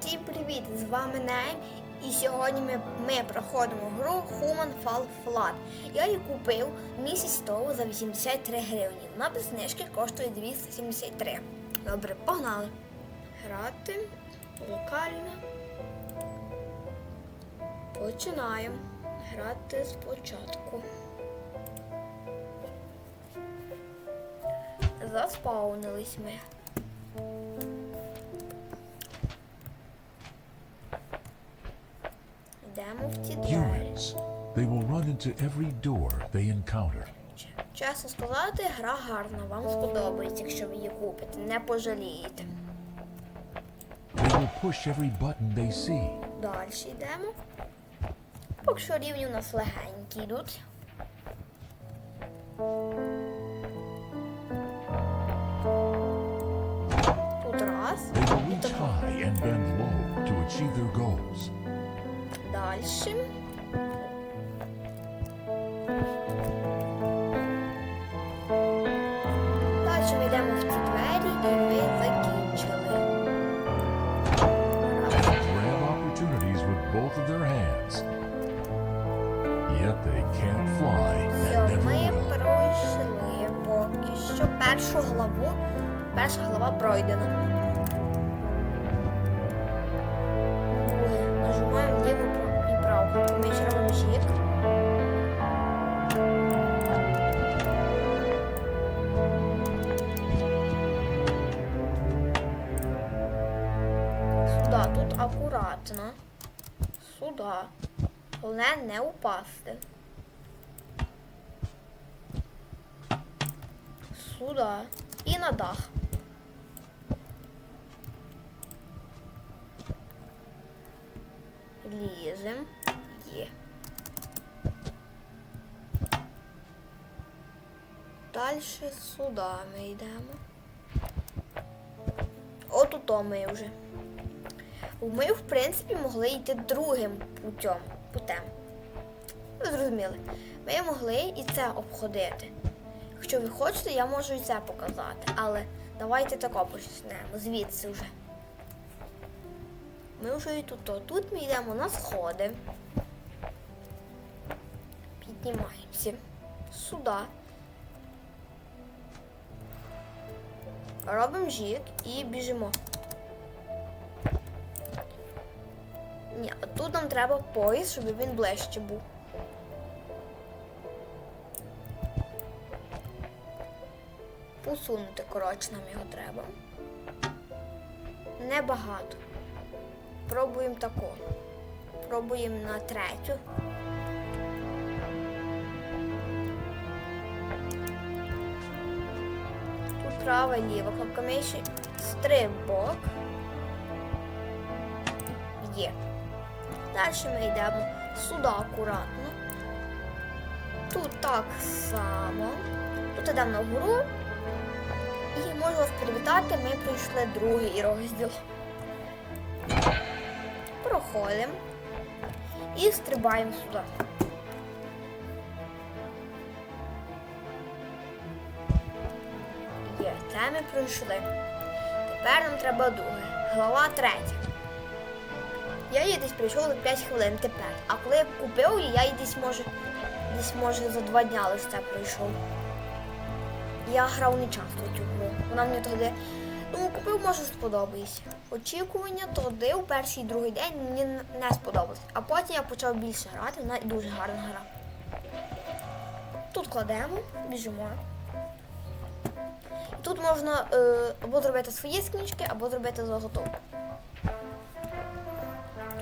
Всім привіт! З вами Нейм. І сьогодні ми, ми проходимо гру Human Fall Flat. Я її купив місяць тому за 83 гривні. Вона без знижки коштує 273. Добре, погнали. Грати локально. Починаємо грати спочатку. Заспаунились ми. Йдемо в ті двері. They will run into every door they encounter. Чесно сказати, гра гарна, вам сподобається, якщо ви її купите, не пожалієте. They will push every button they see. Далі йдемо. Поки що рівні у нас легенькі йдуть. Тут раз. They will reach high and bend low to achieve their goals. Далі. Далі ми йдемо в ці двері і ми закінчили. Раз. Grab opportunities with both of their hands. Yet they can't fly Все, ми пройшли поки що першу главу. Перша глава пройдена. Сюда. Головне не упасти. Сюди і на дах. Лізем. Є. Далі сюди ми йдемо. Отуто ми вже. Ми, в принципі, могли йти другим путем. путем. Ви зрозуміли. Ми могли і це обходити. Якщо ви хочете, я можу і це показати. Але давайте тако почнемо. Звідси вже. Ми вже і тут. Тут ми йдемо на сходи. Піднімаємося. Сюди. Робимо жік і біжимо. Ні, тут нам треба поїзд, щоб він ближче був. Посунути, коротше, нам його треба. Небагато. Пробуємо таку. Пробуємо на третю. Тут права і ліва кнопка миші. Стрибок. Є. Далі ми йдемо сюди акуратно. Тут так само. Тут йдемо нагору. І можу вас привітати, ми пройшли другий розділ. Проходимо і стрибаємо сюди. Є, це ми пройшли. Тепер нам треба друге. Глава третя. Я її десь прийшов за 5 хвилин тепер. А коли я купив її, я її десь може, десь може за два дня лише це пройшов. Я грав не часто цю гру. Вона мені тоді. Ну, купив, може, сподобається. Очікування тоді у перший і другий день мені не сподобалось. А потім я почав більше грати, вона дуже гарна гра. Тут кладемо, біжимо. Тут можна е, або зробити свої скінчики, або зробити заготовку.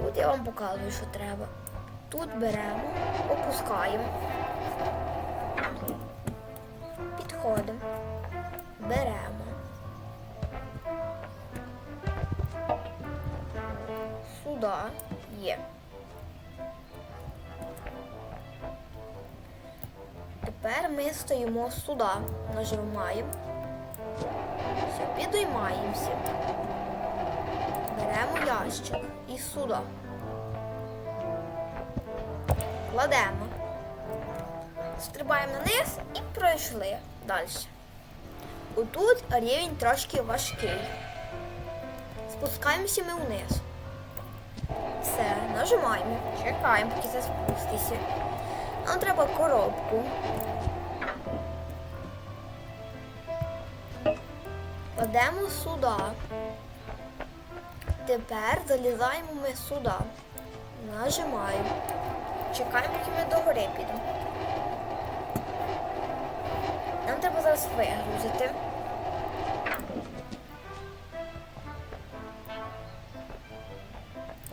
Тут я вам показую, що треба. Тут беремо, опускаємо. Підходимо, беремо. Сюди є. Тепер ми стоїмо сюди, нажимаємо. Все, підіймаємося. Беремо ящик і сюди. Кладемо. Стрибаємо вниз і пройшли далі. Отут рівень трошки важкий. Спускаємося ми вниз. Все, Нажимаємо, чекаємо, поки це спуститься. Нам треба коробку. Кладемо сюди. Тепер залізаємо ми сюди. Нажимаємо. Чекаємо, поки ми до гори підемо. Нам треба зараз вигрузити.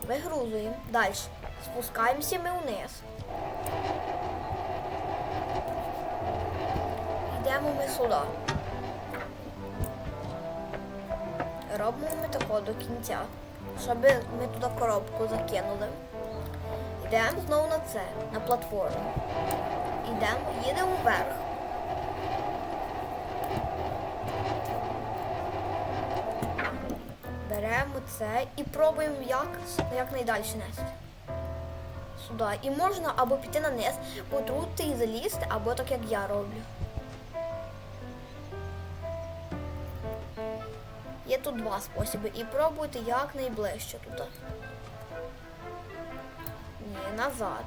Вигрузуємо. Далі. Спускаємося ми вниз. Йдемо ми сюди. Робимо ми тако до кінця, щоб ми туди коробку закинули. Йдемо знову на це, на платформу. Йдемо, їдемо вверх. Беремо це і пробуємо як, якнайдальше нести. Сюди. І можна або піти на низ, потрути і залізти, або так як я роблю. Є тут два способи. І пробуйте як найближче тут. Ні, назад.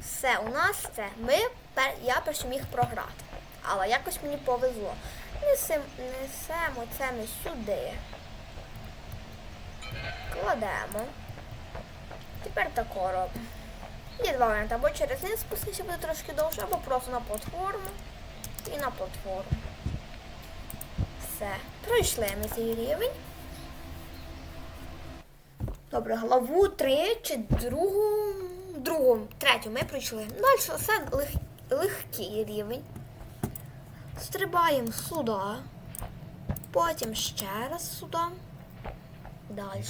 Все, у нас це. Ми, я перший міг програти. Але якось мені повезло. Несем, несемо це ми сюди. Кладемо. Тепер тако робимо. Є два варіанти. Або через низ спуститися буде трошки довше, або просто на платформу і на платформу. Все. Пройшли ми цей рівень. Добре, главу 3 чи другу. Другу, третю ми пройшли. Далі все лег, легкий рівень. Стрибаємо сюди. Потім ще раз сюди. Далі.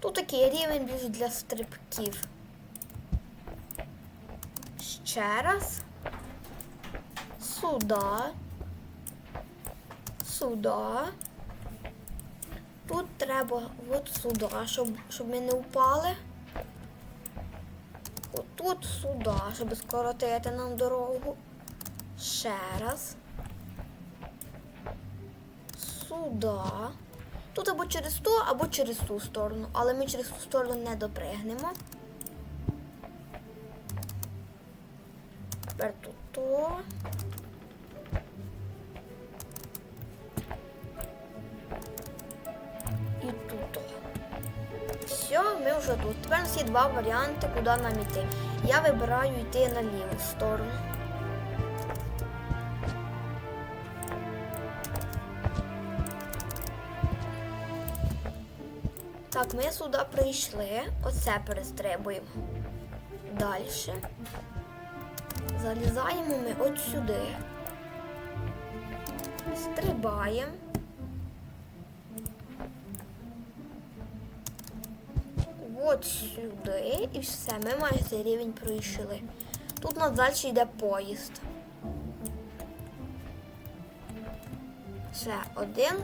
Тут такий рівень більш для стрибків. Ще раз. Сюди. Сюди. Тут треба от сюди, щоб, щоб ми не впали. Отут сюди, щоб скоротити нам дорогу. Ще раз. Сюди. Тут або через ту, або через ту сторону. Але ми через ту сторону не допригнемо. Тепер тут то. Є два варіанти, куди нам йти. Я вибираю йти на ліву сторону. Так, ми сюди прийшли. Оце перестрибуємо. Далі. Залізаємо ми от сюди. Стрибаємо. От сюди і все, ми майже рівень пройшли. Тут нас далі йде поїзд. Все, один.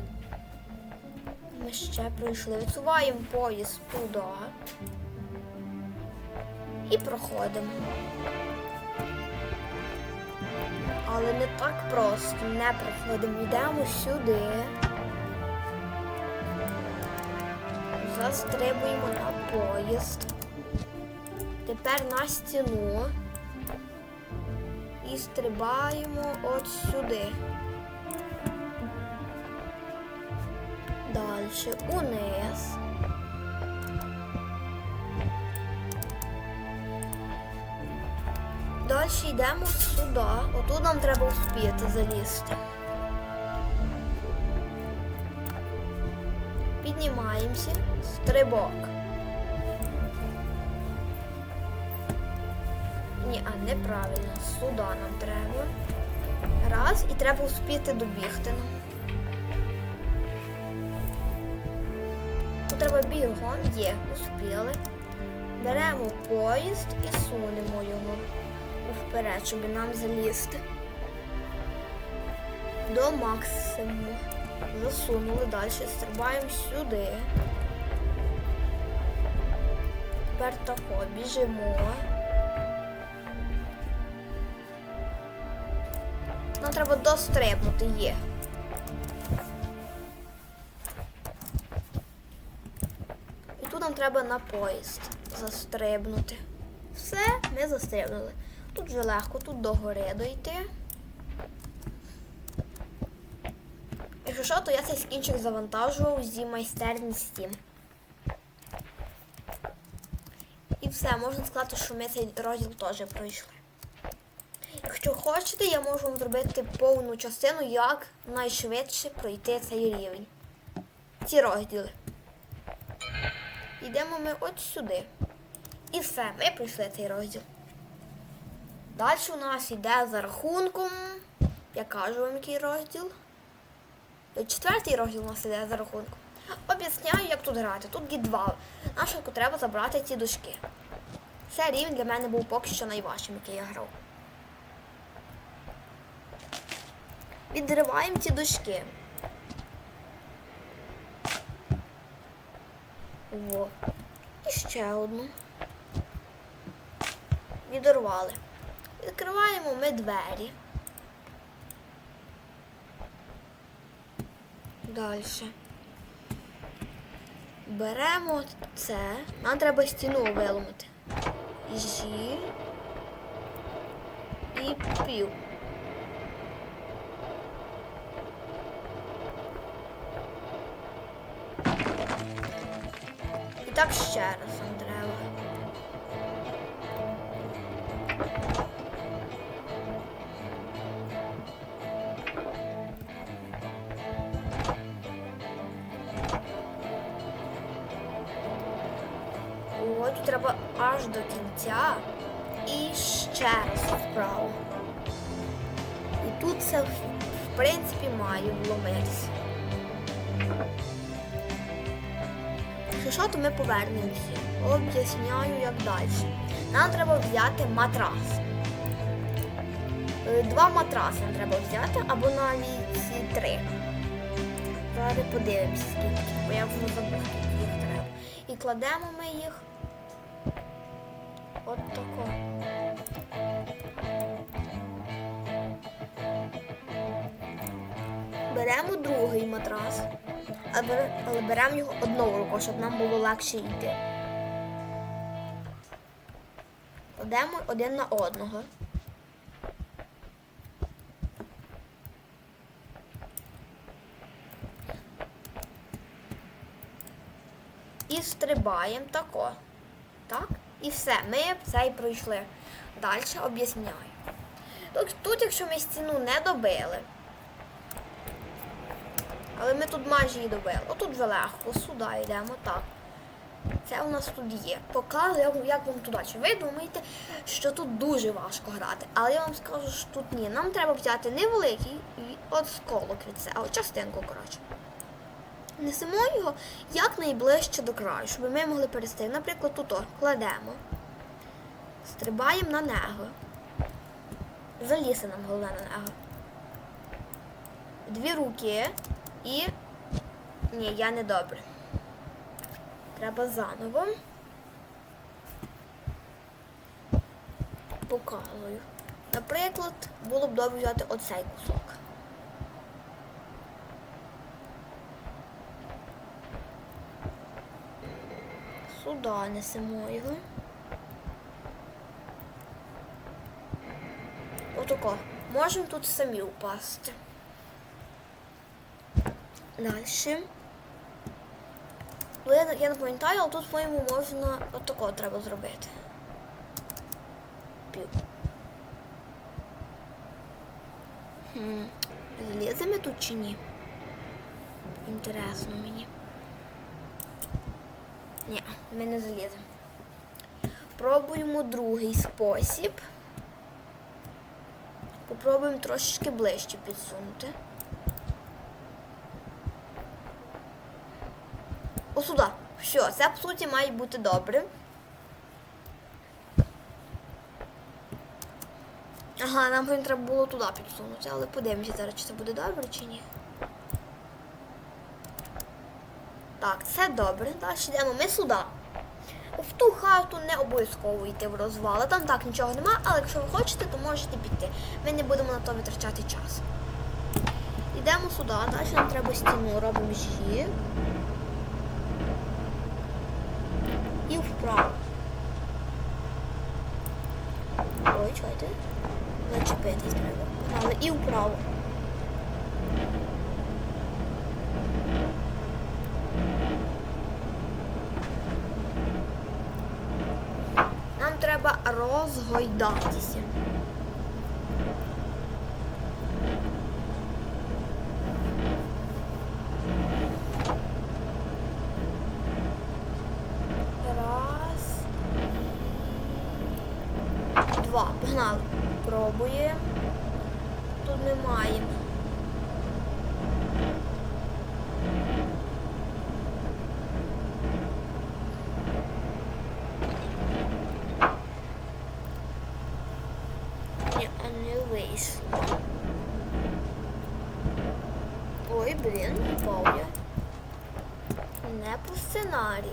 Ми ще пройшли. Відсуваємо поїзд туди. І проходимо. Але не так просто, не проходимо. Йдемо сюди. Застрибуємо на поїзд. Тепер на стіну. І стрибаємо от сюди. Далі униз. Далі йдемо сюди. Отут нам треба успіти залізти. Піднімаємося. Стрибок. Ні, а неправильно. Сюди нам треба. Раз, і треба успіти добігти. Тут треба бігом, є, успіли. Беремо поїзд і сунемо його вперед, щоб нам залізти. До максимуму. Засунули далі, стрибаємо сюди. Тепер тако, біжимо. Нам треба дострибнути є. І тут нам треба на поїзд застрибнути. Все, ми застрибнули. Тут вже легко, тут до гори дойти. Якщо що, то я цей скінчик завантажував зі майстерні Steam. І все, можна сказати, що ми цей розділ теж пройшли. Якщо хочете, я можу вам зробити повну частину, як найшвидше пройти цей рівень. Ці розділи. Йдемо ми от сюди. І все, ми пройшли цей розділ. Далі у нас йде за рахунком. Я кажу вам, який розділ. Четвертий розділ у нас іде за рахунком. Об'ясняю, як тут грати. Тут є. Нашу треба забрати ці дошки. Цей рівень для мене був поки що найважчим, який я грав. Відриваємо ці дошки. Во. І ще одну. Відірвали. Відкриваємо ми двері. Далі. Беремо це. Нам треба стіну виламати. Жі. І пів. І так ще раз Вправо. І тут це, в принципі, має вломитися. Якщо що, то ми повернемося. Об'ясняю, як далі. Нам треба взяти матрас. Е, Два матраси треба взяти, або навіть три. Зараз подивимося, скільки, бо я вже забув, скільки їх треба. І кладемо ми їх. От тако. Беремо другий матрас, але беремо його одною рукою, щоб нам було легше йти. Кладемо один на одного. І стрибаємо тако. Так? І все, ми цей пройшли. Далі об'ясняю. Тут, якщо ми стіну не добили, але ми тут майже її добили. Отут вже легко, сюди йдемо, так. Це у нас тут є. Показую, як, вам туди. Чи ви думаєте, що тут дуже важко грати? Але я вам скажу, що тут ні. Нам треба взяти не великий осколок від це, а частинку, коротше. Несемо його якнайближче до краю, щоб ми могли перейти. Наприклад, тут кладемо, стрибаємо на нього. Заліси нам головне на нього. Дві руки і. Ні, я не добре. Треба заново. Показую. Наприклад, було б добре взяти оцей кусок. Сюди несемо його. Отако. Можемо тут самі упасти. Далі. Ну, Я, не пам'ятаю, але тут, по-моєму, можна отако треба зробити. Пів. Хм. Тут чи ні? Інтересно мені. Ні, ми не заліземо. Пробуємо другий спосіб. Попробуємо трошечки ближче підсунути. О, сюди. Все, це по суті має бути добре. Ага, нам треба було туди підсунути, але подивимося зараз, чи це буде добре чи ні. Так, це добре. Далі йдемо ми сюди. В ту хату не обов'язково йти в розвали. Там так нічого нема, але якщо ви хочете, то можете піти. Ми не будемо на то витрачати час. Йдемо сюди, далі нам треба стіну, робимо жі. І вправо. Ой, чуєте? Зачепитись треба. Погнали. І вправо. Нам треба розгойдатися. Раз. Два. Погнали. Пробуємо. Тут ми маємо. Ні, а не вийшло. Ой, блін, впав я. Не по сценарію.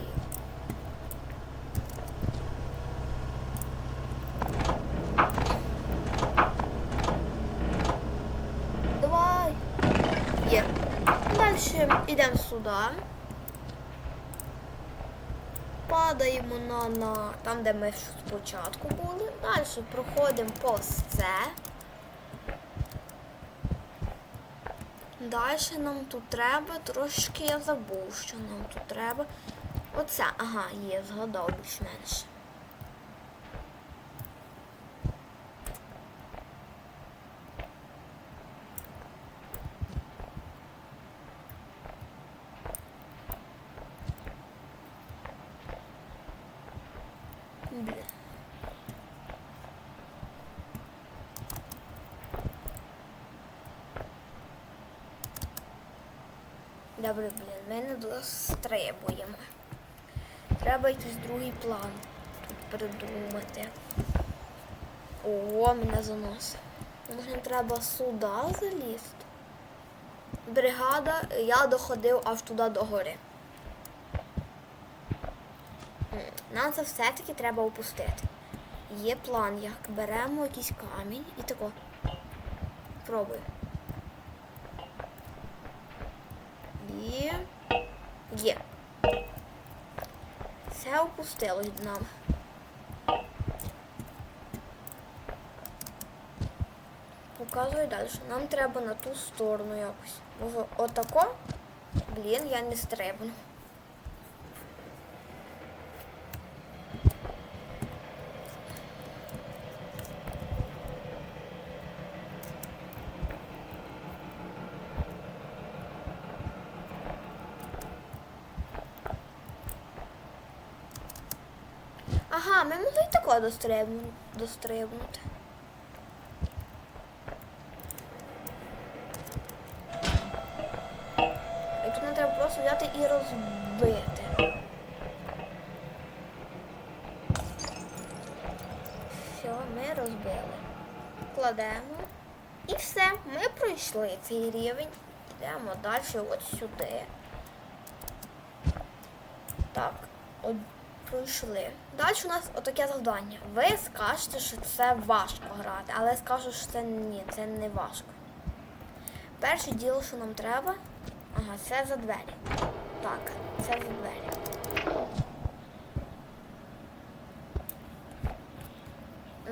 Давай. Є. Далі йдемо сюди. Падаємо на, на там, де ми спочатку були. Далі проходимо повз це. Далі нам тут треба, трошки я забув, що нам тут треба. Оце, ага, є, згадав більш-менш. Блін. Добре, блін, ми не достребуємо. Треба якийсь другий план тут придумати. О, мене заносить. Може, треба сюди залізти? Бригада, я доходив аж туди до гори. Нам це все-таки треба опустити. Є план, як беремо якийсь камінь і тако. Пробуй. І є. Це опустилось нам. Показую далі. Нам треба на ту сторону якось. Може отако? Блін, я не стрибну. Ага, ми могли і тако дострибну, дострибнути. І тут нам треба просто взяти і розбити. Все, ми розбили. Кладемо. І все, ми пройшли цей рівень. Йдемо далі от сюди. Так, от пройшли. Далі у нас отаке завдання. Ви скажете, що це важко грати, але я скажу, що це ні, це не важко. Перше діло, що нам треба. Ага, це за двері. Так, це за двері.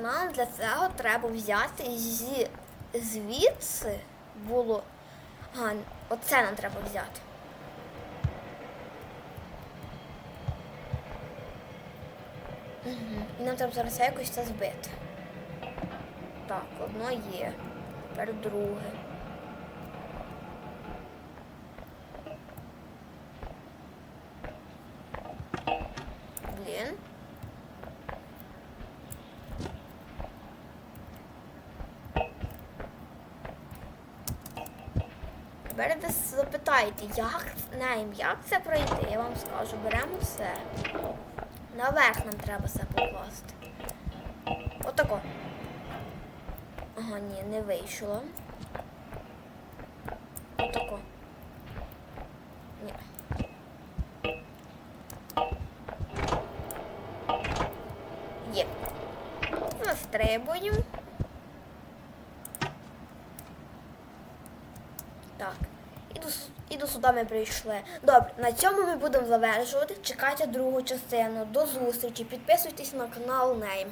Нам для цього треба взяти зі звідси було. Ага, оце нам треба взяти. І нам треба зараз якось це збити. Так, одно є. Тепер друге. Блін. Ви запитаєте, як, Нейм, як це пройти? Я вам скажу, беремо все. Наверх нам треба все покласти. Отако. Ага, ні, не вийшло. Отако. Ні. Потім. Так. І до, с- і до сюди ми прийшли. Добре, на цьому ми будемо завершувати. Чекайте другу частину. До зустрічі. Підписуйтесь на канал Нейм.